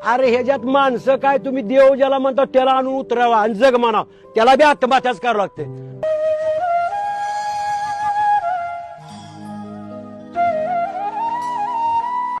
अरे ह्याच्यात माणसं काय? तुम्ही देव ज्याला म्हणता त्याला आणून उतरावा आणि जग म्हणा त्याला बी आत्महत्याच करावं लागते